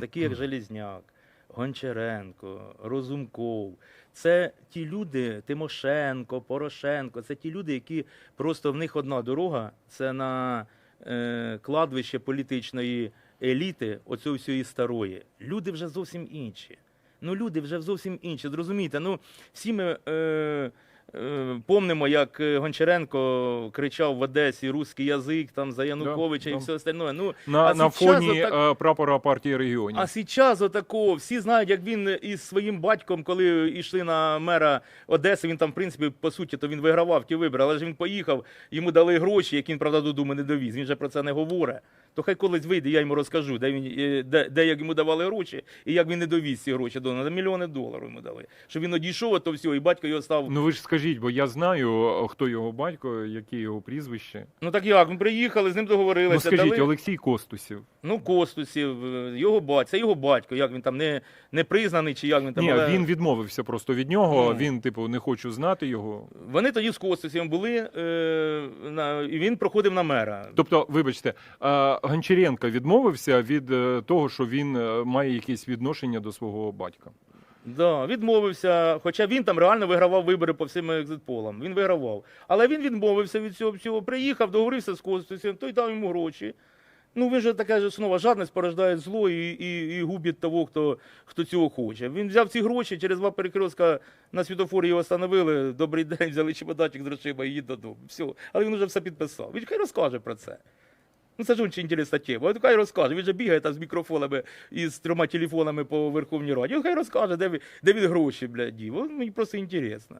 такі як Желізняк, Гончаренко, Розумков. Це ті люди, Тимошенко, Порошенко, це ті люди, які просто в них одна дорога це на е, кладбище політичної еліти, оцього всієї старої. Люди вже зовсім інші. Ну, люди вже зовсім інші. Зрозумійте, ну всі ми. Е, Помнимо, як е, Гончаренко кричав в Одесі русський язик там за Януковича да. і все остальне. Ну, На, А на фоні отак- е, прапора партії регіонів. а зараз отакого, всі знають, як він із своїм батьком, коли йшли на мера Одеси, він там, в принципі, по суті, то він вигравав ті вибори, але ж він поїхав, йому дали гроші, які він, правда, додому не довіз. Він же про це не говорить. То хай колись вийде, я йому розкажу, де він е, де, де як йому давали гроші, і як він не довіз ці гроші до мільйони доларів йому дали. Щоб він одійшов то всього, і батько його став. Ну ви ж скажіть, бо я знаю, е, хто його батько, яке його прізвище. Ну так як, ми приїхали, з ним Ну договорилися. скажіть, дали... Олексій Костусів. Ну, Костусів, е, його батько, це його батько, як він там не, не признаний, чи як він там. Ні, але- він відмовився просто від нього. Ну. Він, типу, не хочу знати його. Вони тоді з Костусів були, е, на, і він проходив на мера. Тобто, вибачте, е, Гончаренко відмовився від е, того, що він має якесь відношення до свого батька. Да, відмовився, хоча він там реально вигравав вибори по всім екзитполам. Він вигравав. Але він відмовився від цього всього. Приїхав, договорився з Костусем, той дав йому гроші. Ну, він же така ж основа, жадність порождає зло і, і, і губить того, хто, хто цього хоче. Він взяв ці гроші, через два перекрестка на світофорі його встановили. Добрий день, взяли чемоданчик з грошима і їдь додому. Все. Але він вже все підписав. Він хай розкаже про це. Ну, це ж дуже інтересна. От хай розкаже. Він же бігає там з мікрофонами і з трьома телефонами по Верховній Раді. От хай розкаже, де, він- де він гроші, блядь, дів. Мені просто інтересно.